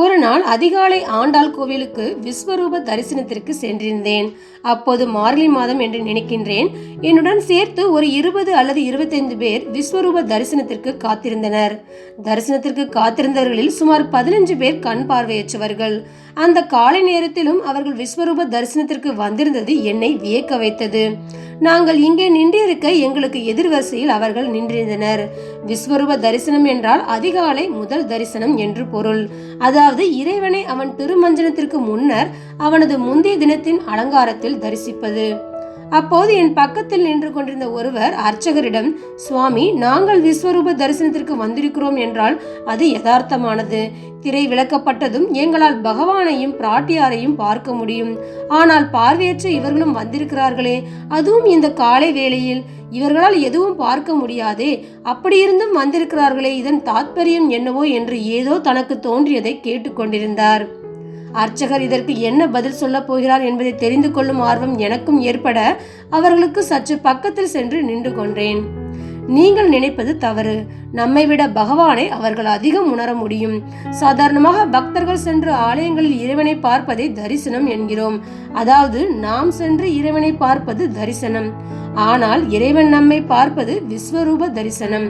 ஒரு நாள் அதிகாலை ஆண்டாள் கோவிலுக்கு விஸ்வரூப தரிசனத்திற்கு சென்றிருந்தேன். அப்போது மார்கழி மாதம் என்று நினைக்கின்றேன். என்னுடன் சேர்த்து ஒரு இருபது அல்லது இருபத்தைந்து பேர் விஸ்வரூப தரிசனத்திற்கு காத்திருந்தனர். தரிசனத்திற்கு காத்திருந்தவர்களில் சுமார் பதினஞ்சு பேர் கண் பார்வையற்றவர்கள். அந்த காலை நேரத்திலும் அவர்கள் விஸ்வரூப தரிசனத்திற்கு வந்திருந்தது என்னை வியக்க வைத்தது. நாங்கள் இங்கே நின்றிருக்க எங்களுக்கு எதிர்வரிசையில் அவர்கள் நின்றிருந்தனர். விஸ்வரூப தரிசனம் என்றால் அதிகாலை முதல் தரிசனம் என்று பொருள். அதாவது இறைவனை அவன் திருமஞ்சனத்திற்கு முன்னர் அவனது முந்தைய தினத்தின் அலங்காரத்தில் தரிசிப்பது. அப்போது என் பக்கத்தில் நின்று கொண்டிருந்த ஒருவர் அர்ச்சகரிடம் சுவாமி நாங்கள் விஸ்வரூப தரிசனத்திற்கு வந்திருக்கிறோம் என்றால் அது யதார்த்தமானது. திரை விளக்கப்பட்டதும் எங்களால் பகவானையும் பிராட்டியாரையும் பார்க்க முடியும். ஆனால் பார்வையற்ற இவர்களும் வந்திருக்கிறார்களே அதுவும் இந்த காலை வேளையில். இவர்களால் எதுவும் பார்க்க முடியாதே அப்படியிருந்தும் வந்திருக்கிறார்களே இதன் தாத்பரியம் என்னவோ என்று ஏதோ தனக்கு தோன்றியதை கேட்டுக்கொண்டிருந்தார் அர்ச்சகர் இதற்கு என்ன பதில் சொல்லப் போகிறார் என்பதை தெரிந்து கொள்ளும் ஆர்வம் எனக்கும் ஏற்பட அவர்களுக்கு சற்று பக்கத்தில் சென்று நின்று கொண்டேன். நீங்கள் நினைப்பது தவறு. நம்மை விட பகவானை அவர்கள் அதிகம் உணர முடியும். சாதாரணமாக பக்தர்கள் சென்று ஆலயங்களில் இறைவனை பார்ப்பதை தரிசனம் என்கிறோம். அதாவது நாம் சென்று இறைவனை பார்ப்பது தரிசனம். ஆனால் இறைவன் நம்மை பார்ப்பது விஸ்வரூப தரிசனம்.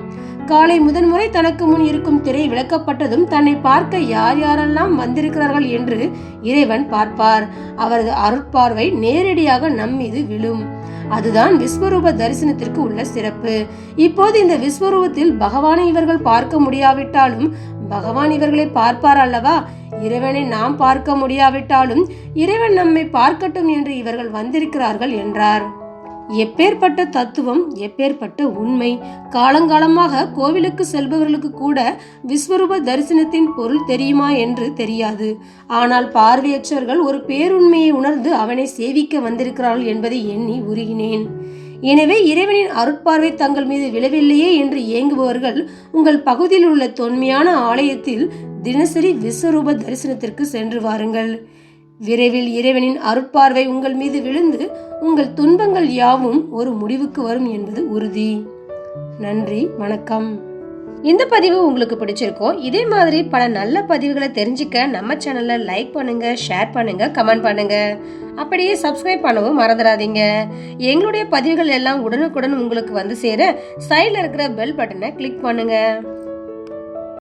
காலை முதன்முறை தனக்கு முன் இருக்கும் திரை விளக்கப்பட்டதும் தன்னை பார்க்க யார் யாரெல்லாம் வந்திருக்கிறார்கள் என்று இறைவன் பார்ப்பார். அவரது அருட்பார்வை நேரடியாக நம் மீது விழும். அதுதான் விஸ்வரூப தரிசனத்திற்கு உள்ள சிறப்பு. இப்போது இந்த விஸ்வரூபத்தில் பகவானை இவர்கள் பார்க்க முடியாவிட்டாலும் பகவான் இவர்களை பார்ப்பார் அல்லவா? இறைவனை நாம் பார்க்க முடியாவிட்டாலும் இறைவன் நம்மை பார்க்கட்டும் என்று இவர்கள் வந்திருக்கிறார்கள் என்றார். எப்பேற்பட்ட தத்துவம் எப்பேற்பட்ட உண்மை. காலங்காலமாக கோவிலுக்கு செல்பவர்களுக்கு கூட விஸ்வரூப தரிசனத்தின் பொருள் தெரியுமா என்று தெரியாது. ஆனால் பார்வையற்றவர்கள் ஒரு பேருண்மையை உணர்ந்து அவனை சேவிக்க வந்திருக்கிறார்கள் என்பதை எண்ணி உருகினேன். எனவே இறைவனின் அருட்பார்வை தங்கள் மீது விழவில்லையே என்று ஏங்குபவர்கள் உங்கள் பகுதியில் உள்ள தொன்மையான ஆலயத்தில் தினசரி விஸ்வரூப தரிசனத்திற்கு சென்று வாருங்கள். விரைவில் இறைவனின் அருட்பார்வை உங்கள் மீது விழுந்து உங்கள் துன்பங்கள் யாவும் ஒரு முடிவுக்கு வரும் என்பது உறுதி. நன்றி வணக்கம். இந்த பதிவு உங்களுக்கு பிடிச்சிருக்கோ இதே மாதிரி பல நல்ல பதிவுகளை தெரிஞ்சுக்க நம்ம சேனலை லைக் பண்ணுங்க ஷேர் பண்ணுங்க கமெண்ட் பண்ணுங்க. அப்படியே சப்ஸ்கிரைப் பண்ணவும் மறந்துடாதீங்க. எங்களுடைய பதிவுகள் எல்லாம் உடனுக்குடன் உங்களுக்கு வந்து சேர சைடில் இருக்கிற பெல் பட்டனை கிளிக் பண்ணுங்க.